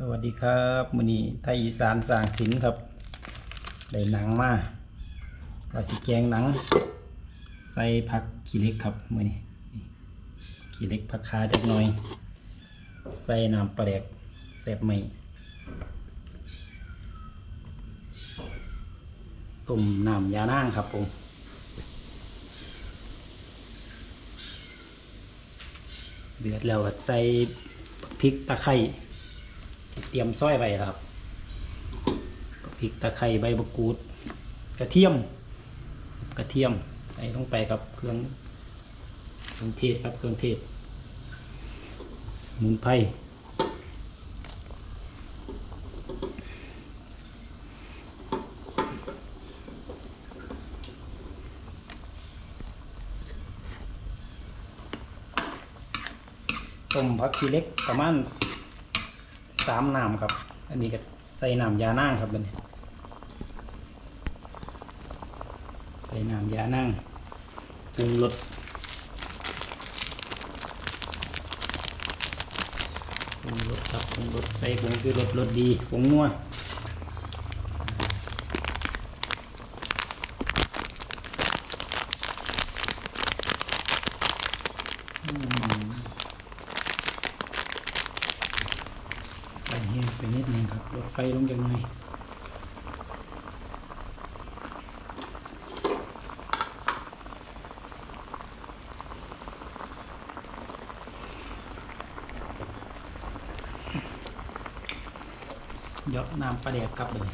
สวัสดีครับมือนี้ไทยอีสานสร้างศิลป์ครับ ได้หนังมาว่าสิแกงหนัง ใส่ผักขี้เล็กครับมือนี้ขี้เล็กผักขาจักหน่อย ใส่น้ำปลาแดกแซ่บไหมต้มน้ำยานางครับผมเดือดแล้วก็ใส่พริกตะไคร้ เตรียมซอยไว้ครับพริกตะไคร้ใบมะกรูด กระเทียม กระเทียมใส่ลงไปครับเครื่องเครื่องเทศครับเครื่องเทศสมุนไพรต้มผักชีเล็กประมาณ สามน้ำครับ อันนี้ก็ใส่น้ำยานั่งครับเป็นี้ใส่น้ำยานั่งปรุงรสปรุงรสครับปรุงรสใส่ผงคือรสรสดีผงนัวอืม ไปแห้งไปนิดนึงครับลดไฟลงจังหน่อยเยอะน้ำปลาแดกกลับเลย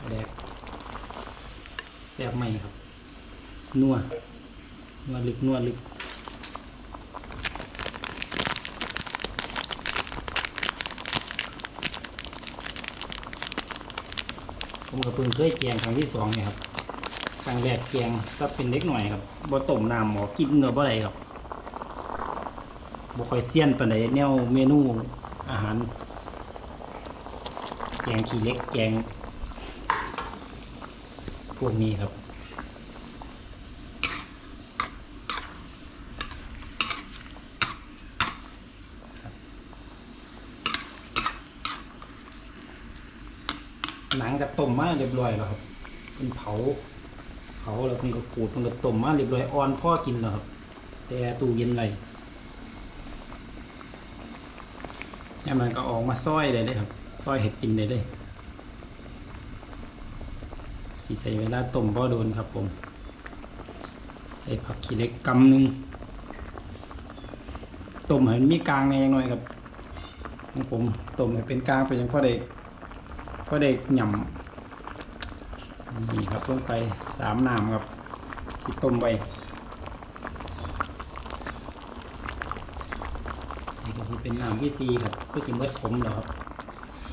ปลาแดกแซ่บไหมครับ นัว นัวลึก นัวลึก ผมกับเพิ่งเคยแกงครั้งที่สองเนี่ยครับครั้งแรกแกงก็เป็นเล็กหน่อยครับบ่ต้มน้ำหมอกินเนื้อบ่ไรครับบ่ค่อยเซียนปานใดแนวเมนูอาหาร แกงขี้เล็กแกงพวกนี้ครับ หนังกับต้มมาเรียบร้อยแล้วครับเป็นเผา เผาแล้วเพิ่นก็ขูดเพิ่นก็ต้มมาเรียบร้อยอ่อนพ่อกินแล้วครับแช่ตู้เย็นไว้ยามนั้นก็ออกมาซอยได้เลยครับซอยเห็ดกินได้เลยสีใส่เวลาต้มพอโดนครับผม ใส่ผักขี้เล็กกำหนึ่งต้มให้มันมีกลางในอยหน่อยครับของผมต้มให้เป็นกลางไปยังพอได้ ก็ได้หย่ำนี่ครับลงไปสามน้ำครับที่ต้มไปนี่ก็จะเป็นน้ำที่ซีครับ ก็สิเมื่อขมแล้วครับ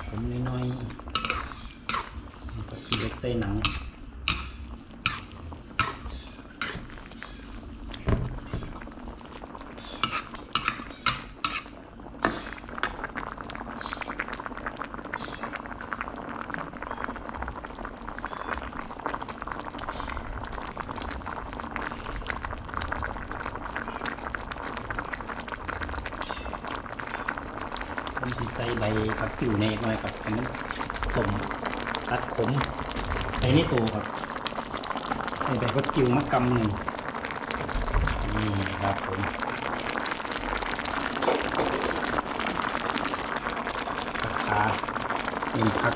ขมน้อยๆก็ขี้เล็กใส่หนัง ผมสิใส่ใบผักติ๋วในหน่อยครับให้มันสมตัดขมไปในตัวครับใส่ใบผักติ๋วมากำหนึ่งนี่ครับผมผักขาหนึ่งผัก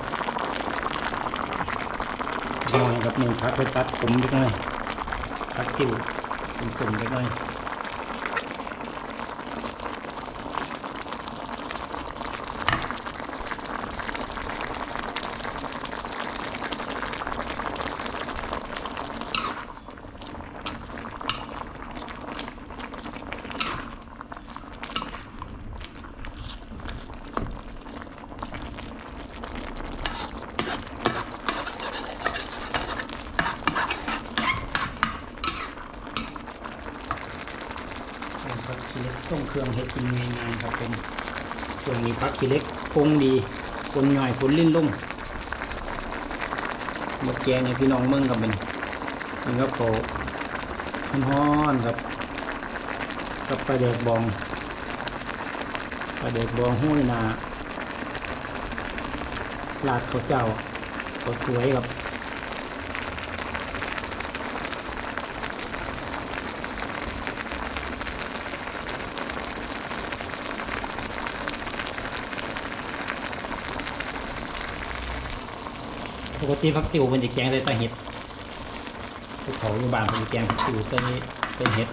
นอนกับหนึ่งผักไปตัดขมเล็กน้อยผักติ๋วสมๆเล็กน้อย เป็นผักขี้ เครื่องเฮ็ดกินง่ายๆครับเป็นช่วงนี้ผักขี้เล็กคงดีคนย่อยคนลิ้นลุ่งหมดแกงเนี่ยพี่น้องเมืองกับเป็นมันก็โตฮ้อนๆครับกับปลาแดกบองปลาเด็กบองห้วยนาลาดเขาเจ้าเขาสวยครับ กติพักติวมันจะแกงใส่ตาเห็ดภูเขาอยู่บ้านมันจะแกงพักติวใส่ใส่เห็ด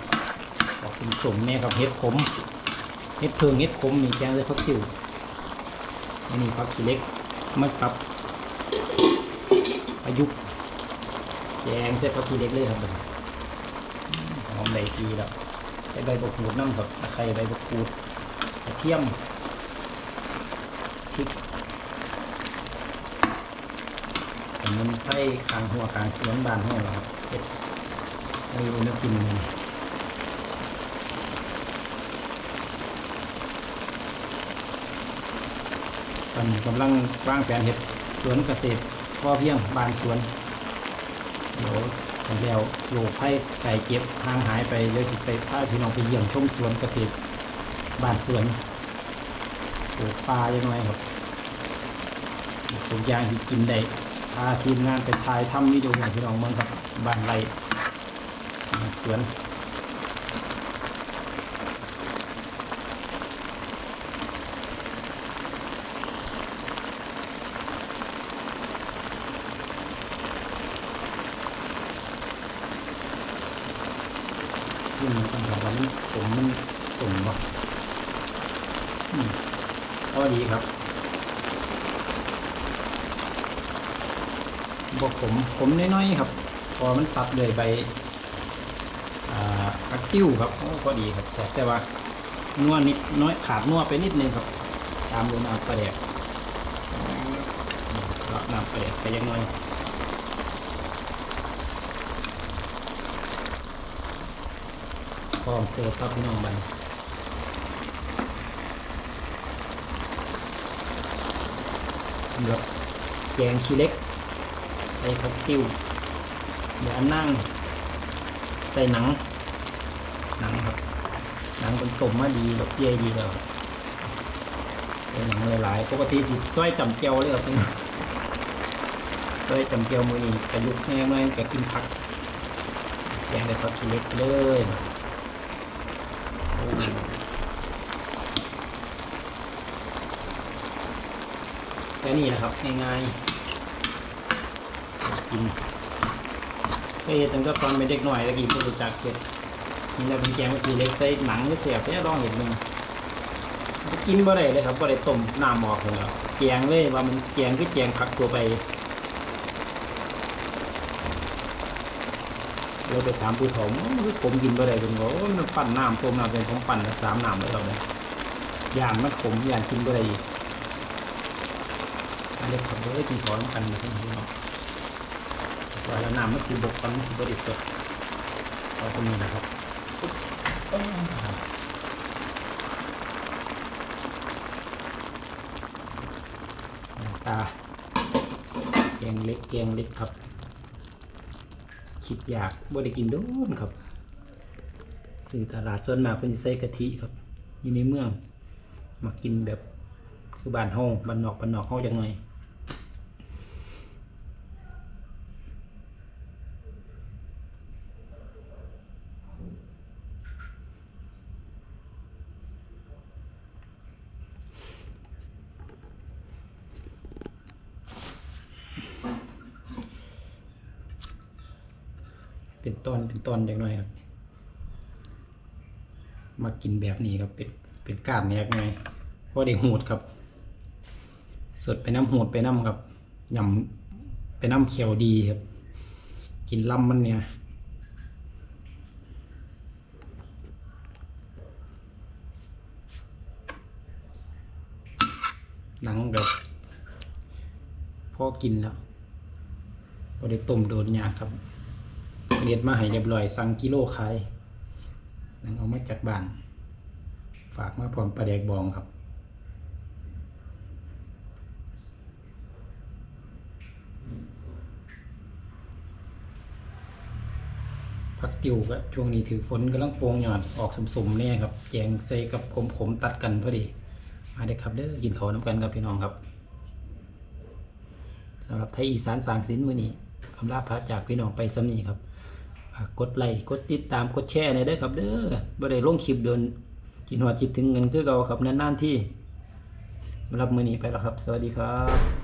ออกสมๆเนี่ยครับเห็ดขมเห็ดเพิงเห็ดขมมีแกงใส่พักติวอันนี้พักขี้เล็กมาปรับประยุกแกงใส่พักขี้เล็กเลยครับผมหอมใบทีแล้วใส่ใบบกกูดน้ำครับตะไคร้ใบบกกูดกระเทียมพริก ผ มันไส้คางหัวคางสวนบานห้องเราครับเฮ็ดให้นักกินมันตอนนี้กำลังวางแผนเห็ดสวนเกษตรพ่อเพียงบานสวน เดี๋ยวผมแล้วโลกไผ่ไก่เก็บห่างหายไปเลยสิไปพาพี่น้องไปเยี่ยมชมสวนเกษตรบานสวนปลูกปลายังไงครับทุกยางที่กินได้ พาทีมงานไปถ่ายทำวิดีโอให้พี่น้องเมืองครับบ้านไรสวนซึ่งต้องบอกว่ามันผมมันสมบ่อืมก็ดีครับ บอกผมผมน้อยๆครับ พอมันตัดเลยใบอักติ้วครับก็ดีครับแต่ว่านัวนิดน้อยขาดนัวไปนิดนึงครับ ตามดูน้ำปลาแดกก็น้ำปลาแดกไปยังน้อยพร้อมเสิร์ฟครับน้องบันเลือแกงขี้เล็ก ใส่ผักติ้วเดี๋ยวนั่ง ใส่หนัง หนังครับ หนังเป็นต้มมาดีแบบเย่ดีแล้วใส่หนังหลายๆปกติสิซอยจำเจียวเลยครับพี่น้องซอยจำเจียวมือนี้ประยุกต์แห้งเลยแกกินผักแกงได้ผักขี้เล็กเลยแค่นี้นะครับง่ายๆ กินเคยเห็นตั้งแต่ตอนเป็นเด็กหน่อยแล้วกินก็รู้จักเก็ดกินแล้วเป็นแกงเมื่อกี้เล็กใส่หนังก็เสียบแค่ลองเห็นมึงกินบ่ได้เลยครับบ่ได้ต้มน้ำออกเลยครับแกงเลยว่ามันแกงคือแกงผักตัวไปเราไปถามผู้ถมมันคือผมกินบ่ได้เป็นบอกว่ามันปั่นน้ำต้มน้ำเป็นผมปั่นสามน้ำเลยเราเนี่ยย่านมันขมย่านกินบ่ได้อีกอันนี้ผมเลยกินขอนกันนะพี่น้อง ว่าแล้วน้ำมันสีบกกันมันสีบริสุทธิ์เอาตรงนี้นะครับตาแกงเล็กแกงเล็กครับ คิดอยากบ่ได้กินโดนครับซื้อตลาดส่วนมากเป็นใส่กะทิครับ อยู่ในเมือง มากินแบบคือบ้านห้องบ้านนอกบ้านนอกห้องจังไง เป็นตอนเป็นตอนอย่างน้อยครับ มากินแบบนี้ครับ เป็นเป็นกล้ามแนกหน่อเพราะได้หูดครับสดไปน้ำหูดไปน้ำครับยำไปน้ำเขียวดีครับ กินลำมันเนี่ยหนังแบบพอกินแล้วพอได้ต้มโดนยาครับ เรียดมาให้เรียบร้อย สั่งกิโลขายนั่งเอามาจากบ้าน ฝากมาพร้อมปลาแดกบองครับผักติวก็ช่วงนี้ถือฝนกำลังโปรงหยอดออกสมๆเนี่ยครับ แจงใส่กับขมๆตัดกันพอดี มาเด็กครับเด้อกินข้าน้ำกันครับพี่น้องครับสำหรับไทยอีสานสางสินมื้อนี้อำลาพระจากพี่น้องไปสำนีครับ กดไลค์กดติดตามกดแชร์ในเด้อครับ เด้อบ่ได้ลงคลิปเดินจินหัวจิตถึงเงินคือเก่าครับนานๆที่รับมือนี้ไปแล้วครับ สวัสดีครับ